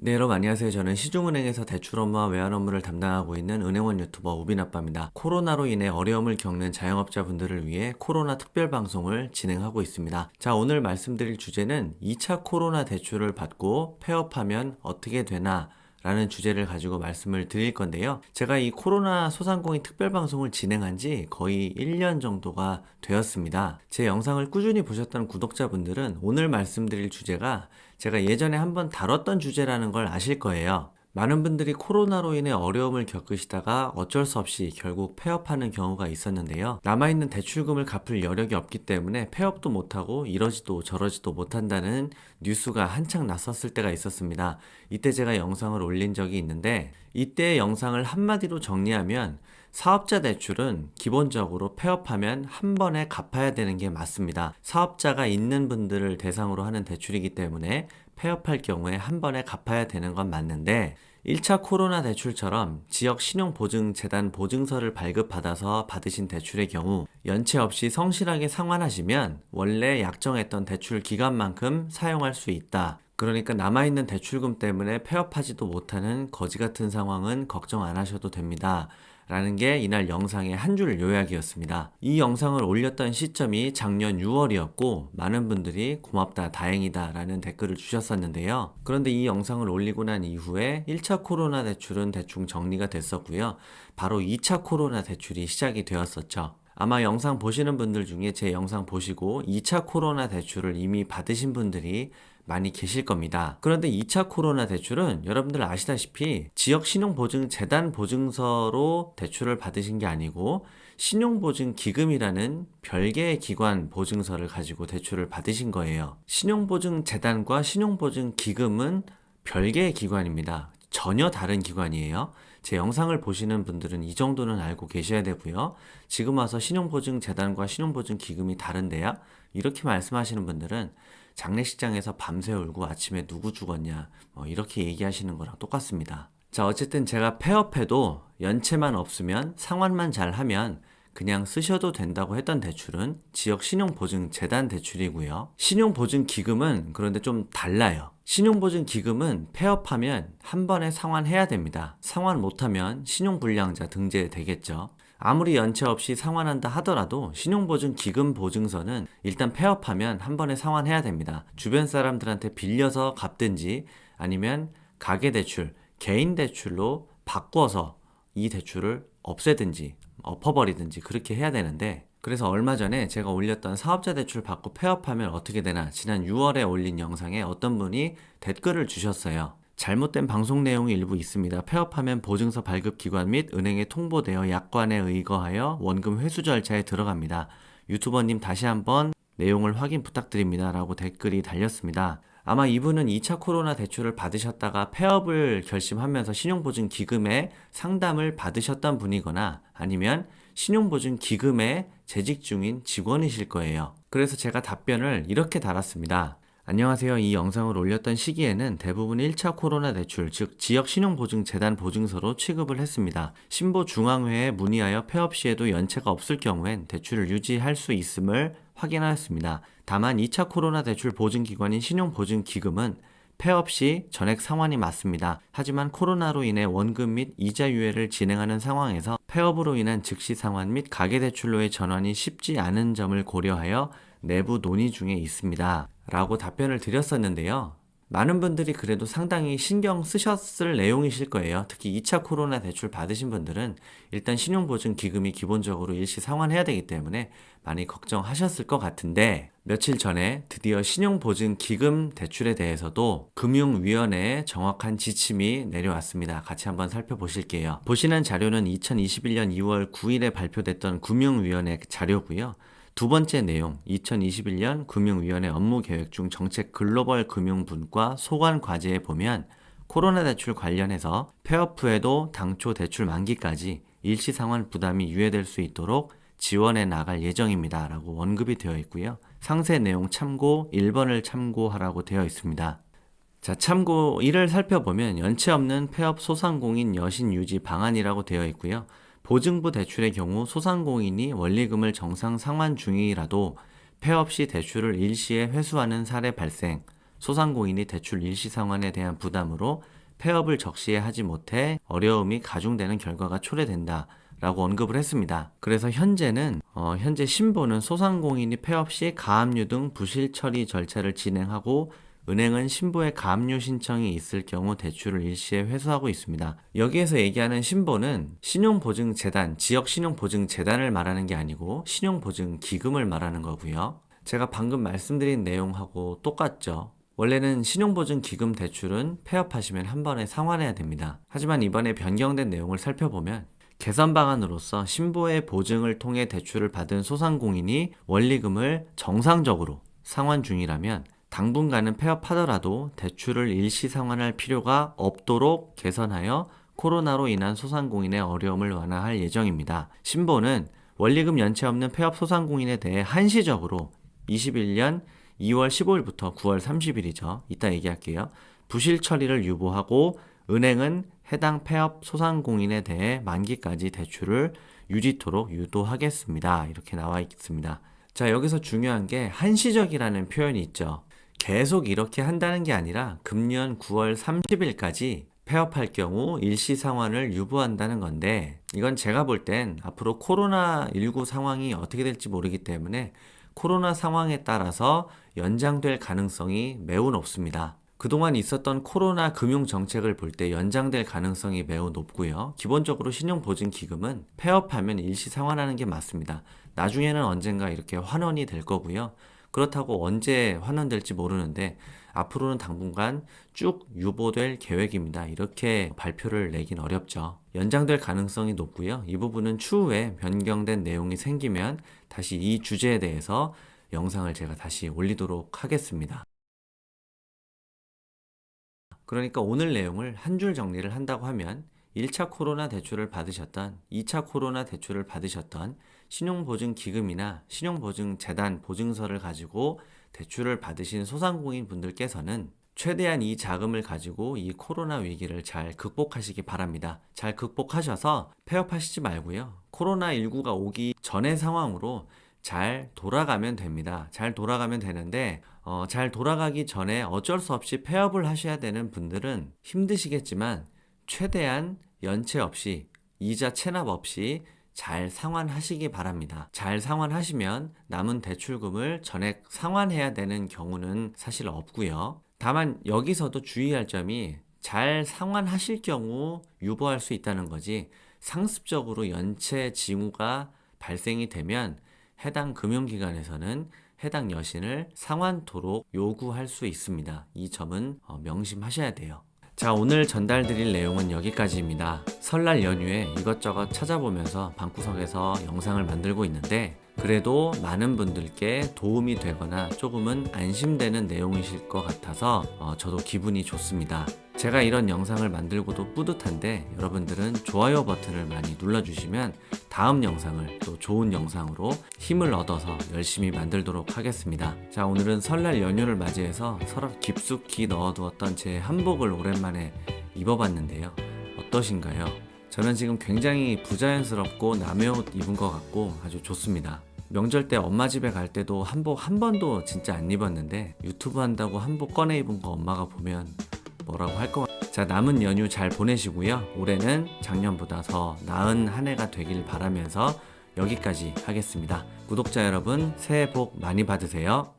네, 여러분 안녕하세요. 저는 시중은행에서 대출 업무와 외환 업무를 담당하고 있는 은행원 유튜버 우빈아빠입니다. 코로나로 인해 어려움을 겪는 자영업자분들을 위해 코로나 특별 방송을 진행하고 있습니다. 자, 오늘 말씀드릴 주제는 2차 코로나 대출을 받고 폐업하면 어떻게 되나 라는 주제를 가지고 말씀을 드릴 건데요. 제가 이 코로나 소상공인 특별 방송을 진행한 지 거의 1년 정도가 되었습니다. 제 영상을 꾸준히 보셨던 구독자분들은 오늘 말씀드릴 주제가 제가 예전에 한번 다뤘던 주제라는 걸 아실 거예요. 많은 분들이 코로나로 인해 어려움을 겪으시다가 어쩔 수 없이 결국 폐업하는 경우가 있었는데요. 남아있는 대출금을 갚을 여력이 없기 때문에 폐업도 못하고 이러지도 저러지도 못한다는 뉴스가 한창 났었을 때가 있었습니다. 이때 제가 영상을 올린 적이 있는데 이때 영상을 한마디로 정리하면 사업자 대출은 기본적으로 폐업하면 한 번에 갚아야 되는 게 맞습니다. 사업자가 있는 분들을 대상으로 하는 대출이기 때문에 폐업할 경우에 한 번에 갚아야 되는 건 맞는데 1차 코로나 대출처럼 지역 신용보증재단 보증서를 발급받아서 받으신 대출의 경우 연체 없이 성실하게 상환하시면 원래 약정했던 대출 기간만큼 사용할 수 있다. 그러니까 남아있는 대출금 때문에 폐업하지도 못하는 거지 같은 상황은 걱정 안 하셔도 됩니다. 라는 게 이날 영상의 한 줄 요약이었습니다. 이 영상을 올렸던 시점이 작년 6월이었고 많은 분들이 고맙다 다행이다 라는 댓글을 주셨었는데요. 그런데 이 영상을 올리고 난 이후에 1차 코로나 대출은 대충 정리가 됐었고요. 바로 2차 코로나 대출이 시작이 되었었죠. 아마 영상 보시는 분들 중에 제 영상 보시고 2차 코로나 대출을 이미 받으신 분들이 많이 계실 겁니다. 그런데 2차 코로나 대출은 여러분들 아시다시피 지역 신용보증 재단 보증서로 대출을 받으신 게 아니고 신용보증 기금이라는 별개의 기관 보증서를 가지고 대출을 받으신 거예요. 신용보증 재단과 신용보증 기금은 별개의 기관입니다. 전혀 다른 기관이에요. 제 영상을 보시는 분들은 이 정도는 알고 계셔야 되고요. 지금 와서 신용보증재단과 신용보증기금이 다른데요. 이렇게 말씀하시는 분들은 장례식장에서 밤새 울고 아침에 누구 죽었냐 뭐 이렇게 얘기하시는 거랑 똑같습니다. 자 어쨌든 제가 폐업해도 연체만 없으면 상환만 잘하면 그냥 쓰셔도 된다고 했던 대출은 지역 신용보증재단 대출이고요. 신용보증기금은 그런데 좀 달라요. 신용보증기금은 폐업하면 한 번에 상환해야 됩니다. 상환 못하면 신용불량자 등재 되겠죠. 아무리 연체 없이 상환한다 하더라도 신용보증 기금 보증서는 일단 폐업하면 한 번에 상환해야 됩니다. 주변 사람들한테 빌려서 갚든지 아니면 가계대출, 개인대출로 바꿔서 이 대출을 없애든지 엎어버리든지 그렇게 해야 되는데 그래서 얼마 전에 제가 올렸던 사업자 대출 받고 폐업하면 어떻게 되나 지난 6월에 올린 영상에 어떤 분이 댓글을 주셨어요. 잘못된 방송 내용이 일부 있습니다. 폐업하면 보증서 발급 기관 및 은행에 통보되어 약관에 의거하여 원금 회수 절차에 들어갑니다. 유튜버님 다시 한번 내용을 확인 부탁드립니다. 라고 댓글이 달렸습니다. 아마 이분은 2차 코로나 대출을 받으셨다가 폐업을 결심하면서 신용보증 기금에 상담을 받으셨던 분이거나 아니면 신용보증 기금에 재직 중인 직원이실 거예요. 그래서 제가 답변을 이렇게 달았습니다. 안녕하세요. 이 영상을 올렸던 시기에는 대부분 1차 코로나 대출, 즉 지역신용보증재단 보증서로 취급을 했습니다. 신보중앙회에 문의하여 폐업 시에도 연체가 없을 경우엔 대출을 유지할 수 있음을 확인하였습니다. 다만 2차 코로나 대출 보증기관인 신용보증기금은 폐업 시 전액 상환이 맞습니다. 하지만 코로나로 인해 원금 및 이자 유예를 진행하는 상황에서 폐업으로 인한 즉시 상환 및 가계대출로의 전환이 쉽지 않은 점을 고려하여 내부 논의 중에 있습니다. 라고 답변을 드렸었는데요. 많은 분들이 그래도 상당히 신경 쓰셨을 내용이실 거예요. 특히 2차 코로나 대출 받으신 분들은 일단 신용보증 기금이 기본적으로 일시 상환해야 되기 때문에 많이 걱정하셨을 것 같은데 며칠 전에 드디어 신용보증 기금 대출에 대해서도 금융위원회에 정확한 지침이 내려왔습니다. 같이 한번 살펴보실게요. 보시는 자료는 2021년 2월 9일에 발표됐던 금융위원회 자료고요. 두 번째 내용, 2021년 금융위원회 업무 계획 중 정책 글로벌 금융분과 소관 과제에 보면 코로나 대출 관련해서 폐업 후에도 당초 대출 만기까지 일시 상환 부담이 유예될 수 있도록 지원해 나갈 예정입니다. 라고 언급이 되어 있고요. 상세 내용 참고 1번을 참고하라고 되어 있습니다. 자, 참고 1을 살펴보면 연체 없는 폐업 소상공인 여신 유지 방안이라고 되어 있고요. 보증부 대출의 경우 소상공인이 원리금을 정상 상환 중이라도 폐업 시 대출을 일시에 회수하는 사례 발생, 소상공인이 대출 일시 상환에 대한 부담으로 폐업을 적시에 하지 못해 어려움이 가중되는 결과가 초래된다. 라고 언급을 했습니다. 그래서 현재는 어, 현재 신보는 소상공인이 폐업 시 가압류 등 부실 처리 절차를 진행하고 은행은 신보의 가압류 신청이 있을 경우 대출을 일시에 회수하고 있습니다. 여기에서 얘기하는 신보는 신용보증재단, 지역신용보증재단을 말하는 게 아니고 신용보증기금을 말하는 거고요. 제가 방금 말씀드린 내용하고 똑같죠. 원래는 신용보증기금 대출은 폐업하시면 한 번에 상환해야 됩니다. 하지만 이번에 변경된 내용을 살펴보면 개선 방안으로서 신보의 보증을 통해 대출을 받은 소상공인이 원리금을 정상적으로 상환 중이라면 당분간은 폐업하더라도 대출을 일시 상환할 필요가 없도록 개선하여 코로나로 인한 소상공인의 어려움을 완화할 예정입니다. 신보는 원리금 연체 없는 폐업 소상공인에 대해 한시적으로 21년 2월 15일부터 9월 30일이죠. 이따 얘기할게요. 부실 처리를 유보하고 은행은 해당 폐업 소상공인에 대해 만기까지 대출을 유지토록 유도하겠습니다. 이렇게 나와 있습니다. 자, 여기서 중요한 게 한시적이라는 표현이 있죠. 계속 이렇게 한다는 게 아니라 금년 9월 30일까지 폐업할 경우 일시 상환을 유보한다는 건데 이건 제가 볼 땐 앞으로 코로나19 상황이 어떻게 될지 모르기 때문에 코로나 상황에 따라서 연장될 가능성이 매우 높습니다. 그동안 있었던 코로나 금융 정책을 볼 때 연장될 가능성이 매우 높고요. 기본적으로 신용보증기금은 폐업하면 일시 상환하는 게 맞습니다. 나중에는 언젠가 이렇게 환원이 될 거고요. 그렇다고 언제 환원될지 모르는데 앞으로는 당분간 쭉 유보될 계획입니다. 이렇게 발표를 내긴 어렵죠. 연장될 가능성이 높고요. 이 부분은 추후에 변경된 내용이 생기면 다시 이 주제에 대해서 영상을 제가 다시 올리도록 하겠습니다. 그러니까 오늘 내용을 한 줄 정리를 한다고 하면 1차 코로나 대출을 받으셨던, 2차 코로나 대출을 받으셨던 신용보증기금이나 신용보증재단 보증서를 가지고 대출을 받으신 소상공인 분들께서는 최대한 이 자금을 가지고 이 코로나 위기를 잘 극복하시기 바랍니다. 잘 극복하셔서 폐업하시지 말고요. 코로나19가 오기 전의 상황으로 잘 돌아가면 됩니다. 잘 돌아가면 되는데, 어, 잘 돌아가기 전에 어쩔 수 없이 폐업을 하셔야 되는 분들은 힘드시겠지만, 최대한 연체 없이, 이자 체납 없이 잘 상환하시기 바랍니다. 잘 상환하시면 남은 대출금을 전액 상환해야 되는 경우는 사실 없고요. 다만 여기서도 주의할 점이 잘 상환하실 경우 유보할 수 있다는 거지 상습적으로 연체 징후가 발생이 되면 해당 금융기관에서는 해당 여신을 상환토록 요구할 수 있습니다. 이 점은 어, 명심하셔야 돼요. 자, 오늘 전달드릴 내용은 여기까지입니다. 설날 연휴에 이것저것 찾아보면서 방구석에서 영상을 만들고 있는데, 그래도 많은 분들께 도움이 되거나 조금은 안심되는 내용이실 것 같아서 어, 저도 기분이 좋습니다. 제가 이런 영상을 만들고도 뿌듯한데 여러분들은 좋아요 버튼을 많이 눌러주시면 다음 영상을 또 좋은 영상으로 힘을 얻어서 열심히 만들도록 하겠습니다. 자, 오늘은 설날 연휴를 맞이해서 서랍 깊숙이 넣어두었던 제 한복을 오랜만에 입어봤는데요. 어떠신가요? 저는 지금 굉장히 부자연스럽고 남의 옷 입은 것 같고 아주 좋습니다. 명절 때 엄마 집에 갈 때도 한복 한 번도 진짜 안 입었는데 유튜브 한다고 한복 꺼내 입은 거 엄마가 보면 뭐라고 할 것 같아요. 자, 남은 연휴 잘 보내시고요. 올해는 작년보다 더 나은 한 해가 되길 바라면서 여기까지 하겠습니다. 구독자 여러분, 새해 복 많이 받으세요.